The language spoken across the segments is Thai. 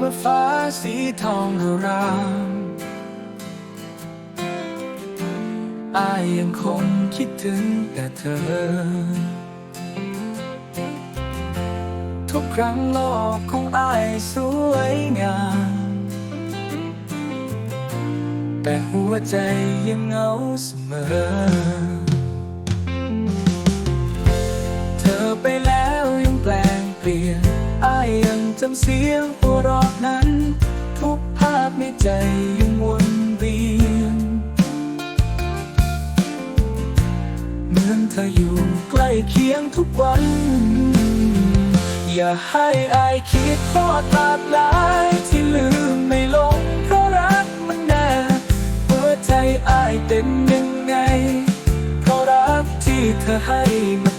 มื่อฟ้าสีทองอารามอายยังคงคิดถึงแต่เธอ ทุกครั้งโลกของอายสวยงาม แต่หัวใจยังเหงาเสมอ เธอไปแล้วยังแปลงเปลี่ยนอายยังจำเสียง นั้น ทุกภาพในใจยังวนเวียน เหมือนเธออยู่ใกล้เคียงทุกวัน อย่าให้อายคิดทอดตาบหลายที่ลืมไม่ลง เพราะรักมันแน่หัวใจอายเป็นยังไง เพราะรักที่เธอให้มา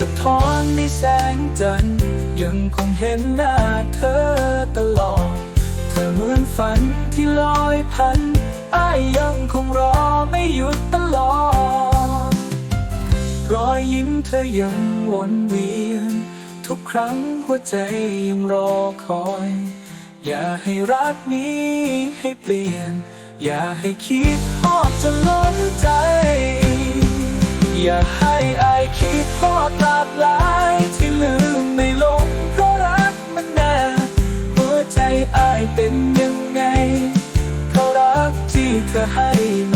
สะท้อนในแสงจันทร์ยังคงเห็นหน้าเธอตลอด เธอเหมือนฝันที่ลอยพันอ้ายยังคงรอไม่หยุดตลอด รอยยิ้มเธอยังวนเวียน ทุกครั้งหัวใจยังรอคอย อย่าให้รักนี้ให้เปลี่ยน อย่าให้คิดทอดจนล้นใจ อย่า ดทอดตราบหลายที่ลืมไม่ลงเพราะรักมันแน่หัวใจอายเป็นยังไงเพราะรักที่เธอให้มา